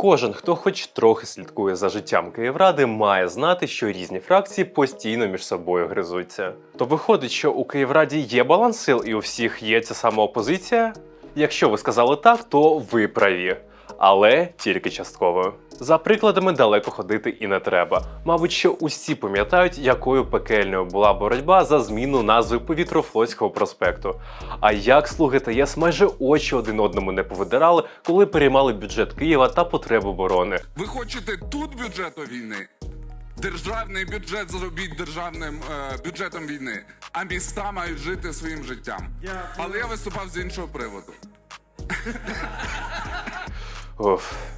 Кожен, хто хоч трохи слідкує за життям Київради, має знати, що різні фракції постійно між собою гризуться. То виходить, що у Київраді є баланс сил і у всіх є ця сама опозиція? Якщо ви сказали так, то ви праві. Але тільки частково. За прикладами далеко ходити і не треба. Мабуть, що усі пам'ятають, якою пекельною була боротьба за зміну назви Повітрофлотського проспекту. А як слуги та ЄС майже очі один одному не повидирали, коли переймали бюджет Києва та потреб оборони. Ви хочете тут бюджету війни? Державний бюджет зробіть державним е, бюджетом війни, а міста мають жити своїм життям. Але я виступав з іншого приводу. Uf.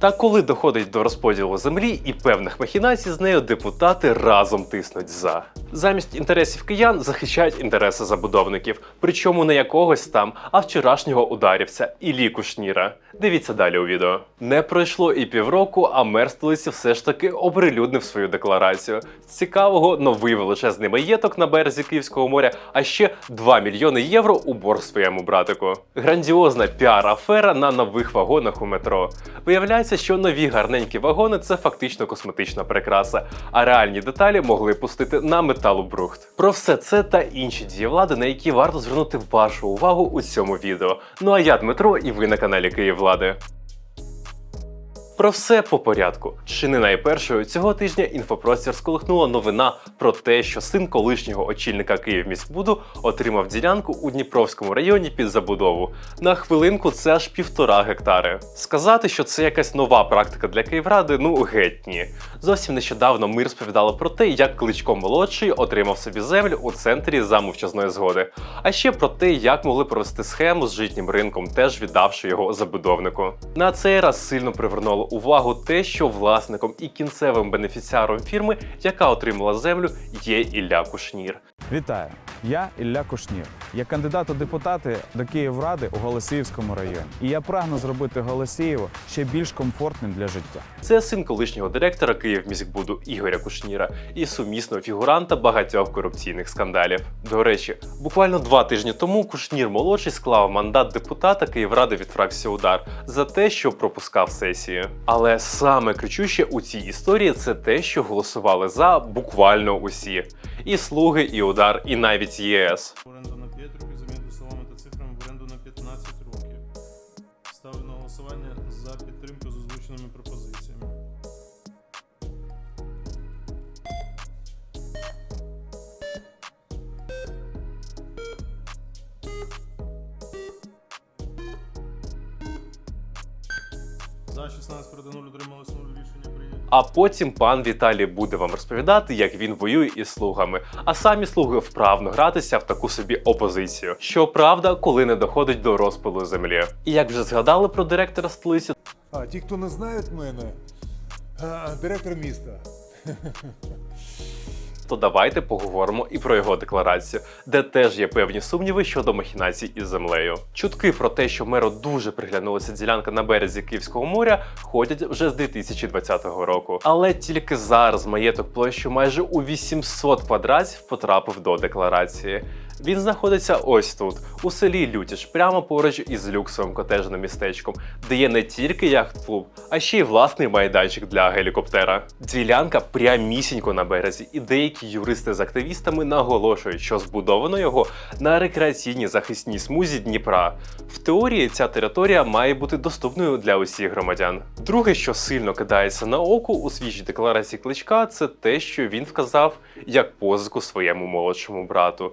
Та коли доходить до розподілу землі і певних махінацій з нею, депутати разом тиснуть за. Замість інтересів киян захищають інтереси забудовників, причому не якогось там, а вчорашнього ударівця Іллі Кушніра. Дивіться далі у відео. Не пройшло і півроку, а мер столиці все ж таки оприлюднив свою декларацію. З цікавого новий величезний маєток на березі Київського моря, а ще 2 мільйони євро у борг своєму братику. Грандіозна піар-афера на нових вагонах у метро. Виявляється, що нові гарненькі вагони це фактично косметична прикраса, а реальні деталі могли пустити на металобрухт. Про все це та інші дії влади, на які варто звернути вашу увагу у цьому відео. Ну а я Дмитро, і ви на каналі Київлади. Про все по порядку. Чи не найпершою цього тижня інфопростір сколихнула новина про те, що син колишнього очільника Київміськбуду отримав ділянку у Дніпровському районі під забудову. На хвилинку це аж півтора гектари. Сказати, що це якась нова практика для Київради, ну геть ні. Зовсім нещодавно ми розповідали про те, як Кличко молодший отримав собі землю у центрі за мовчазної згоди. А ще про те, як могли провести схему з житнім ринком, теж віддавши його забудовнику. На цей раз сильно привернуло увагу те, що власником і кінцевим бенефіціаром фірми, яка отримала землю, є Ілля Кушнір. Вітаю! Я Ілля Кушнір. Я кандидат у депутати до Київради у Голосіївському районі. І я прагну зробити Голосіїво ще більш комфортним для життя. Це син колишнього директора Київміськбуду Ігоря Кушніра і сумісного фігуранта багатьох корупційних скандалів. До речі, буквально два тижні тому Кушнір молодший склав мандат депутата Київради від фракції Удар за те, що пропускав сесії. Але саме кричуще у цій історії це те, що голосували за буквально усі: і слуги, і удар, і навіть ЄС. Оренду на 5 років замінити словами та цифрами в оренду на 15 років. Ставлю на голосування за підтримку з озвученими пропозиціями. А потім пан Віталій буде вам розповідати, як він воює із слугами. А самі слуги вправно гратися в таку собі опозицію. Щоправда, коли не доходить до розпилу землі. І як вже згадали про директора столиці, А ті, хто не знають мене, а, директор міста. То давайте поговоримо і про його декларацію, де теж є певні сумніви щодо махінацій із землею. Чутки про те, що меру дуже приглянулася ділянка на березі Київського моря, ходять вже з 2020 року. Але тільки зараз маєток площу майже у 800 квадратів потрапив до декларації. Він знаходиться ось тут, у селі Лютіш, прямо поруч із люксовим котежним містечком, де є не тільки яхт-клуб, а ще й власний майданчик для гелікоптера. Ділянка прямісінько на березі, і деякі юристи з активістами наголошують, що збудовано його на рекреаційній захисній смузі Дніпра. В теорії ця територія має бути доступною для усіх громадян. Друге, що сильно кидається на око у свіжій декларації кличка, це те, що він вказав як позику своєму молодшому брату.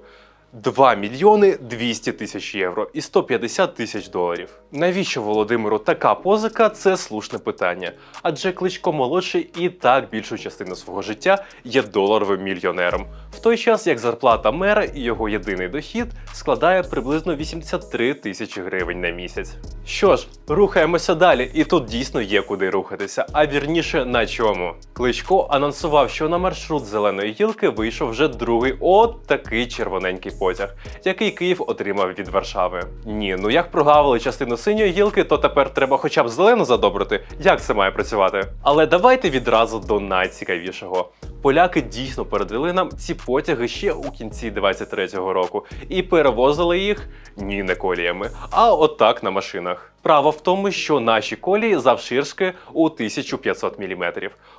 2 мільйони 200 тисяч євро і 150 тисяч доларів. Навіщо Володимиру така позика? Це слушне питання. Адже Кличко молодший і так більшу частину свого життя є доларовим мільйонером, в той час як зарплата мера і його єдиний дохід складає приблизно 83 тисячі гривень на місяць. Що ж, рухаємося далі, і тут дійсно є куди рухатися, а вірніше на чому. Кличко анонсував, що на маршрут зеленої гілки вийшов вже другий от такий червоненький потяг, який Київ отримав від Варшави. Ні, ну як прогавили частину синьої гілки, то тепер треба хоча б зелену задобрити. Як це має працювати? Але давайте відразу до найцікавішого. Поляки дійсно передали нам ці потяги ще у кінці 23-го року і перевозили їх ні не коліями, а отак на машинах. Справа в тому, що наші колії завширшки у 1500 мм,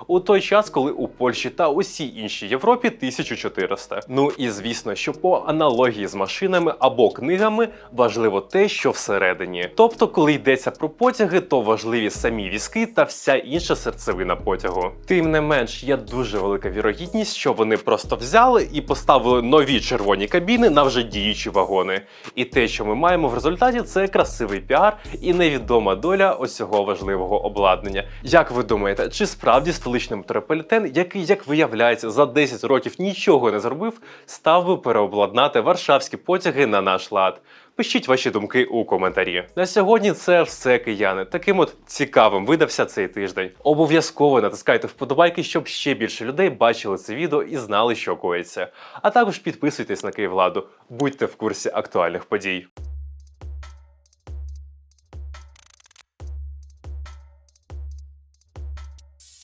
у той час, коли у Польщі та усій іншій Європі 1400. Ну і звісно, що по аналогії з машинами або книгами важливо те, що всередині. Тобто, коли йдеться про потяги, то важливі самі візки та вся інша серцевина потягу. Тим не менш, є дуже велика вірогідність, що вони просто взяли і поставили нові червоні кабіни на вже діючі вагони. І те, що ми маємо в результаті, це красивий піар і невідома доля ось цього важливого обладнання. Як ви думаєте, чи справді столичний метрополітен, який, як виявляється, за 10 років нічого не зробив, став би переобладнати варшавські потяги на наш лад? Пишіть ваші думки у коментарі. На сьогодні це все кияни. Таким от цікавим видався цей тиждень. Обов'язково натискайте вподобайки, щоб ще більше людей бачили це відео і знали, що коїться. А також підписуйтесь на Київладу, будьте в курсі актуальних подій.